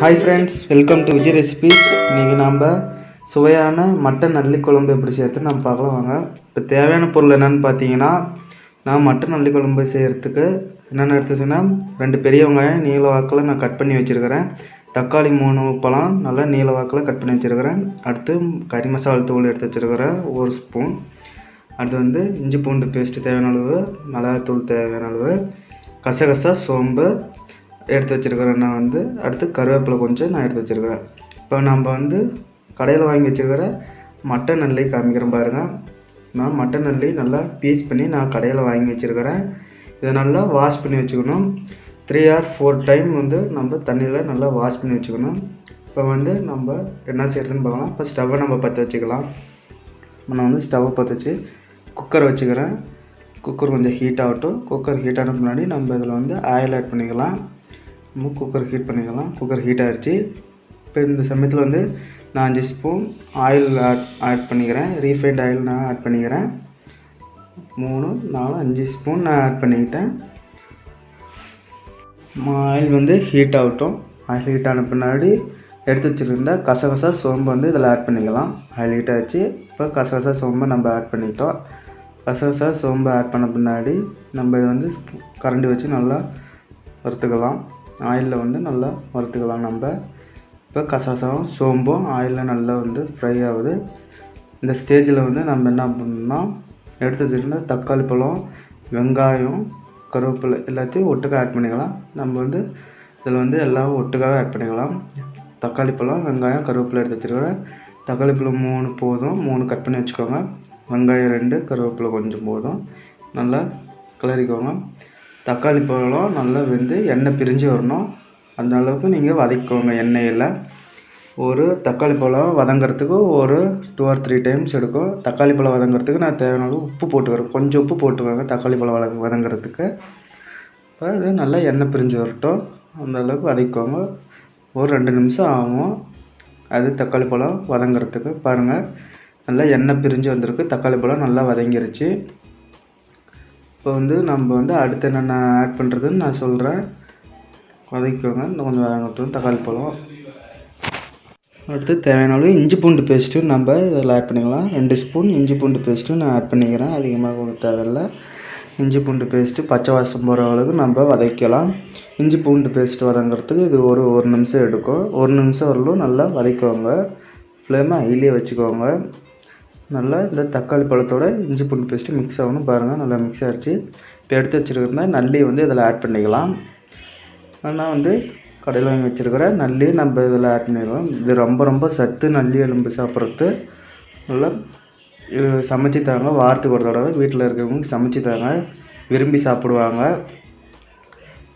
Hi friends welcome to Vijay recipes இன்றைக்கி நாம் சுவையான மட்டன் நல்லி குழம்பு எப்படி செய்கிறது நம்ம பார்க்கலாம் வாங்க. இப்போ தேவையான பொருள் என்னென்னு பார்த்தீங்கன்னா நான் மட்டன் நல்லி குழம்பு செய்கிறதுக்கு என்னென்ன எடுத்துச்சுன்னா ரெண்டு பெரிய வெங்காயம் நீல வாக்கில் நான் கட் பண்ணி வச்சுருக்கிறேன். தக்காளி மூணு பழம் நல்லா நீல வாக்கில் கட் பண்ணி வச்சுருக்கிறேன். அடுத்து கறி மசாலா தூள் எடுத்து வச்சுருக்கிறேன் ஒரு ஸ்பூன் அடுத்து வந்து இஞ்சி பூண்டு பேஸ்ட்டு தேவையான அளவு மிளகாத்தூள் தேவையான அளவு கசகசா சோம்பு எடுத்து வச்சுருக்கிறேன் நான் வந்து அடுத்து கருவேப்பிலை கொஞ்சம் நான் எடுத்து வச்சுருக்கிறேன். இப்போ நம்ம வந்து கடையில் வாங்கி வச்சுருக்கிற மட்டன் நல்லி காமிக்கிறேன் பாருங்கள் நான் மட்டன் நல்லி நல்லா பீஸ் பண்ணி நான் கடையில் வாங்கி வச்சுருக்கிறேன். இதை நல்லா வாஷ் பண்ணி வச்சுக்கணும். த்ரீ ஆர் ஃபோர் டைம் வந்து நம்ம தண்ணியில் நல்லா வாஷ் பண்ணி வச்சுக்கணும். இப்போ வந்து நம்ம என்ன செய்கிறதுன்னு பார்க்கலாம். இப்போ ஸ்டவ்வை நம்ம பற்ற வச்சுக்கலாம். நான் வந்து ஸ்டவ்வை பற்ற வச்சு குக்கர் வச்சுக்கிறேன். குக்கர் கொஞ்சம் ஹீட் ஆகட்டும். குக்கர் ஹீட் ஆன முன்னாடி நம்ம இதில் வந்து ஆயில் ஆட் பண்ணிக்கலாம். நம்ம குக்கர் ஹீட் பண்ணிக்கலாம். குக்கர் ஹீட் ஆகிடுச்சி இப்போ இந்த சமயத்தில் வந்து நான் அஞ்சு ஸ்பூன் ஆயில் ஆட் ஆட் பண்ணிக்கிறேன். ரீஃபைண்ட் ஆயில் நான் ஆட் பண்ணிக்கிறேன். மூணு நாலு அஞ்சு ஸ்பூன் நான் ஆட் பண்ணிக்கிட்டேன். ஆயில் வந்து ஹீட் ஆகட்டும். ஆயில் ஹீட் ஆன பின்னாடி எடுத்து வச்சுருந்த கசகசா சோம்பு வந்து இதில் ஆட் பண்ணிக்கலாம். ஆயில் ஹீட் ஆச்சு. இப்போ கசகசா சோம்பை நம்ம ஆட் பண்ணிட்டோம். கசகசா சோம்பு ஆட் பண்ண பின்னாடி நம்ம இதை வந்து கரண்டி வச்சு நல்லா வறுத்துக்கலாம். ஆயிலில் வந்து நல்லா வறுத்துக்கலாம் நம்ம. இப்போ கசகசாவும் சோம்பும் ஆயிலில் நல்லா வந்து ஃப்ரை ஆகுது. இந்த ஸ்டேஜில் வந்து நம்ம என்ன பண்ணணும்னா எடுத்து வச்சுருந்த தக்காளி பழம் வெங்காயம் கருவேப்பிலை எல்லாத்தையும் ஒட்டுக்காக ஆட் பண்ணிக்கலாம். நம்ம வந்து இதில் வந்து எல்லாம் ஒட்டுக்காக ஆட் பண்ணிக்கலாம். தக்காளி பழம் வெங்காயம் கருவேப்பிலை எடுத்து வச்சுருக்கிறேன் தக்காளி பழம் மூணு போதும். மூணு கட் பண்ணி வச்சுக்கோங்க. வெங்காயம் ரெண்டு கருவேப்பிலை கொஞ்சம் போதும். நல்லா கிளறிக்கோங்க. தக்காளி பழம் நல்லா வெந்து எண்ணெய் பிரிஞ்சு வரணும். அந்த அளவுக்கு நீங்கள் வதக்கிக்கோங்க எண்ணெயில். ஒரு தக்காளி பழம் வதங்கிறதுக்கு ஒரு டூ ஆர் த்ரீ டைம்ஸ் எடுக்கும். தக்காளி பழம் வதங்கிறதுக்கு நான் தேவையான அளவு உப்பு போட்டுக்கிறேன் கொஞ்சம் உப்பு போட்டுக்கோங்க தக்காளி பழம் வத வதங்கிறதுக்கு. இப்போ இது நல்லா எண்ணெய் பிரிஞ்சு வரட்டும். அந்த அளவுக்கு வதக்கிக்கோங்க. ஒரு ரெண்டு நிமிஷம் ஆகும். அது தக்காளி பழம் வதங்கிறதுக்கு. பாருங்கள் நல்லா எண்ணெய் பிரிஞ்சு வந்திருக்கு. தக்காளி பழம் நல்லா வதங்கிருச்சு. இப்போ வந்து நம்ம வந்து அடுத்து என்னென்ன ஆட் பண்ணுறதுன்னு நான் சொல்கிறேன் வதக்கிக்கோங்க. இன்னும் கொஞ்சம் வதங்கட்டும் தக்காளி பழம். அடுத்து தேவையான அளவு இஞ்சி பூண்டு பேஸ்ட்டும் நம்ம இதில் ஆட் பண்ணிக்கலாம். ரெண்டு ஸ்பூன் இஞ்சி பூண்டு பேஸ்ட்டும் நான் ஆட் பண்ணிக்கிறேன். அதிகமாக கூட தேவையில்லை. இஞ்சி பூண்டு பேஸ்ட்டு பச்சை வாசம் போகிற அளவுக்கு நம்ம வதக்கலாம் இஞ்சி பூண்டு பேஸ்ட் வதங்கிறதுக்கு இது ஒரு ஒரு நிமிஷம் எடுக்கும். ஒரு நிமிஷம் வரலும் நல்லா வதக்குவாங்க ஃப்ளேமை ஹைலியே வச்சுக்கோங்க. நல்லா இந்த தக்காளி பழத்தோட இஞ்சி பூண்டு பேஸ்ட்டு மிக்ஸ் ஆகணும். பாருங்கள் நல்லா மிக்ஸ் ஆகிடுச்சு இப்போ எடுத்து வச்சுருக்கிறத நல்லி வந்து இதில் ஆட் பண்ணிக்கலாம். ஆனால் வந்து கடையில் வாங்கி வச்சுருக்கிற நல்லி நம்ம இதில் ஆட் பண்ணிடுவோம் இது ரொம்ப ரொம்ப சத்து நல்லி எலும்பு சாப்பிட்றது நல்லா இது சமைச்சு தாங்க வாரத்துக்கு ஒரு தடவை வீட்டில் இருக்கிறவங்க சமைச்சு தாங்க விரும்பி சாப்பிடுவாங்க.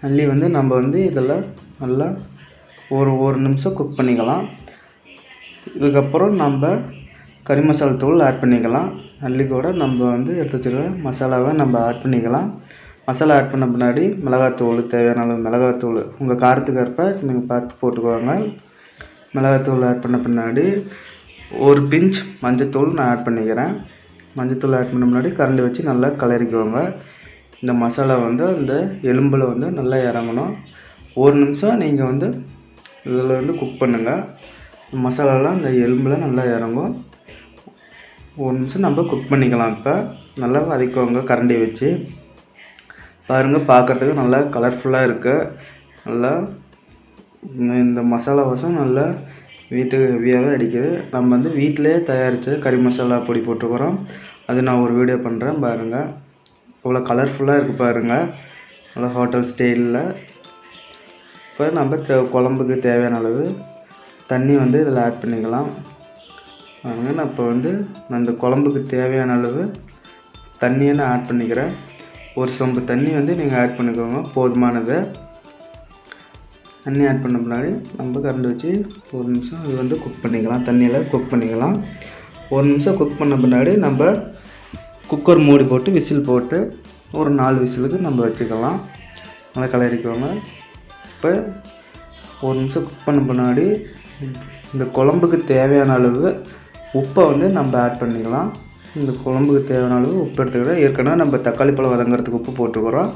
நல்லி வந்து நம்ம வந்து இதில் நல்லா ஒரு ஒரு நிமிஷம் குக் பண்ணிக்கலாம். இதுக்கப்புறம் நம்ம கறி மசாலா தூள் ஆட் பண்ணிக்கலாம். அள்ளி கூட நம்ம வந்து எடுத்து வச்சுருக்க மசாலாவை நம்ம ஆட் பண்ணிக்கலாம். மசாலா ஆட் பண்ண பின்னாடி மிளகாத்தூள் தேவையான அளவு மிளகாத்தூள். உங்கள் காரத்துக்கு ஏற்ப நீங்கள் பார்த்து போட்டுக்கோங்க. மிளகாத்தூள் ஆட் பண்ண பின்னாடி ஒரு பிஞ்ச் மஞ்சத்தூள் நான் ஆட் பண்ணிக்கிறேன். மஞ்சத்தூள் ஆட் பண்ண முன்னாடி கரண்டி வச்சு நல்லா கலரிக்குவாங்க இந்த மசாலா வந்து அந்த எலும்பில் வந்து நல்லா இறங்கணும். ஒரு நிமிஷம் நீங்கள் வந்து இதில் வந்து குக் பண்ணுங்கள் மசாலாலாம் அந்த எலும்பில் நல்லா இறங்கும். ஒரு நிமிஷம் நம்ம குக் பண்ணிக்கலாம் இப்போ. நல்லா வதக்குவாங்க கரண்டி வச்சு. பாருங்கள் பார்க்குறதுக்கு நல்லா கலர்ஃபுல்லாக இருக்குது நல்லா இந்த- மசாலா வாசம் நல்லா வீட்டுக்கு ஹெவியாகவே அடிக்குது. நம்ம வந்து வீட்டிலே தயாரித்த கறி மசாலா பொடி போட்டுக்கிறோம். அது நான் ஒரு வீடியோ பண்ணுறேன் பாருங்கள் இவ்வளோ கலர்ஃபுல்லாக இருக்குது பாருங்கள் நல்லா ஹோட்டல் ஸ்டைலில் இப்போ நம்ம தே- குழம்புக்கு தேவையான அளவு தண்ணி வந்து இதில் ஆட் பண்ணிக்கலாம். அதனால் நான் இப்போ வந்து நான் இந்த குழம்புக்கு தேவையான அளவு தண்ணியை நான் ஆட் பண்ணிக்கிறேன். ஒரு சொம்பு தண்ணி வந்து நீங்கள் ஆட் பண்ணிக்கோங்க போதுமானதை. தண்ணி ஆட் பண்ண முன்னாடி நம்ம கரண்டு வச்சு ஒரு நிமிஷம் இது வந்து குக் பண்ணிக்கலாம் தண்ணியில் குக் பண்ணிக்கலாம். ஒரு நிமிஷம் குக் பண்ண பின்னாடி நம்ம குக்கர் மூடி போட்டு விசில் போட்டு ஒரு நாலு விசிலுக்கு நம்ம வச்சுக்கலாம். நல்லா கலரிக்கோங்க இப்போ ஒரு நிமிஷம் குக் பண்ண பின்னாடி இந்த குழம்புக்கு தேவையான அளவு உப்பை வந்து நம்ம ஆட் பண்ணிக்கலாம். இந்த குழம்புக்கு தேவையான அளவு உப்பு எடுத்துக்கிறோம். ஏற்கனவே நம்ம தக்காளி பழம் வதங்கிறதுக்கு உப்பு போட்டுக்கிறோம்.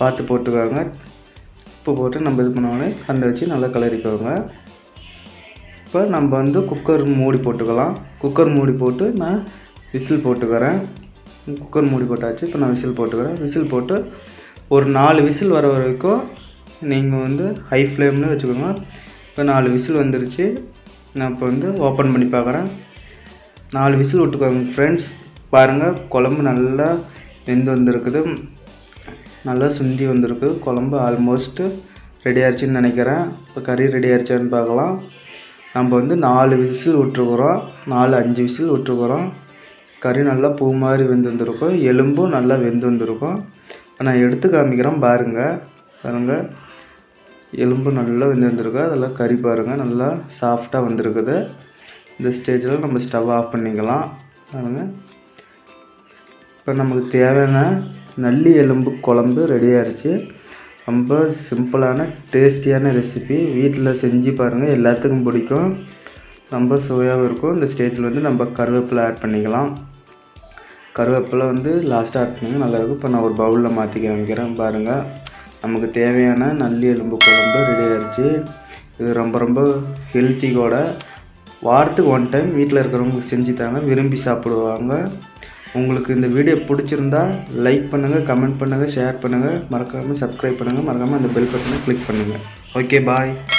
பார்த்து போட்டுக்கோங்க. உப்பு போட்டு நம்ம இது பண்ணோடனே கண்டை வச்சு நல்லா கிளறிக்கோங்க. இப்போ நம்ம வந்து குக்கர் மூடி போட்டுக்கலாம். குக்கர் மூடி போட்டு நான் விசில் போட்டுக்கிறேன். குக்கர் மூடி போட்டாச்சு. இப்போ நான் விசில் போட்டுக்கிறேன். விசில் போட்டு ஒரு நாலு விசில் வர வரைக்கும் நீங்கள் வந்து ஹை ஃப்ளேம்னு வச்சுக்கோங்க. இப்போ நாலு விசில் வந்துருச்சு. நான் இப்போ வந்து ஓப்பன் பண்ணி பார்க்குறேன். நாலு விசில் விட்டுக்கோங்க ஃப்ரெண்ட்ஸ் பாருங்கள் குழம்பு நல்லா வெந்து வந்திருக்குது. நல்லா சுண்டி வந்திருக்கு. குழம்பு ஆல்மோஸ்ட்டு ரெடி ஆயிடுச்சுன்னு நினைக்கிறேன். இப்போ கறி ரெடி ஆயிடுச்சான்னு பார்க்கலாம். நம்ம வந்து நாலு விசில் விட்டுருக்குறோம். நாலு அஞ்சு விசில் விட்டுருக்குறோம். கறி நல்லா பூ மாதிரி வெந்து வந்திருக்கும். எலும்பும் நல்லா வெந்து வந்திருக்கும். இப்போ நான் எடுத்து காமிக்கிறேன் பாருங்கள் பாருங்கள் எலும்பு நல்லா வெந்து வந்திருக்கு. அதில் கறி பாருங்கள் நல்லா சாஃப்டாக வந்திருக்குது. இந்த ஸ்டேஜில் நம்ம ஸ்டவ் ஆஃப் பண்ணிக்கலாம். பாருங்கள் இப்போ நமக்கு தேவையான நல்லி எலும்பு குழம்பு ரெடி ஆயிடுச்சு ரொம்ப சிம்பிளான டேஸ்டியான ரெசிபி வீட்டில் செஞ்சு பாருங்கள் எல்லாத்துக்கும் பிடிக்கும். ரொம்ப சுவையாகவும் இருக்கும். இந்த ஸ்டேஜில் வந்து நம்ம கருவேப்பிலை ஆட் பண்ணிக்கலாம். கருவேப்பிலை வந்து லாஸ்ட்டாக ஆட் பண்ணிங்க. நல்லாயிருக்கும் இப்போ நான் ஒரு பவுலில் மாற்றி காமிக்கிறேன் பாருங்கள் நமக்கு தேவையான நல்லி எலும்பு குழம்பு ரெடி ஆயிடுச்சு இது ரொம்ப ரொம்ப ஹெல்த்தி கூட வாரத்துக்கு ஒன் டைம் வீட்டில் இருக்கிறவங்களுக்கு செஞ்சு தாங்க விரும்பி சாப்பிடுவாங்க. உங்களுக்கு இந்த வீடியோ பிடிச்சிருந்தா லைக் பண்ணுங்கள் கமெண்ட் பண்ணுங்கள் ஷேர் பண்ணுங்கள் மறக்காமல் சப்ஸ்கிரைப் பண்ணுங்கள் மறக்காமல் அந்த பெல் பட்டனை கிளிக் பண்ணுங்கள் ஓகே பாய்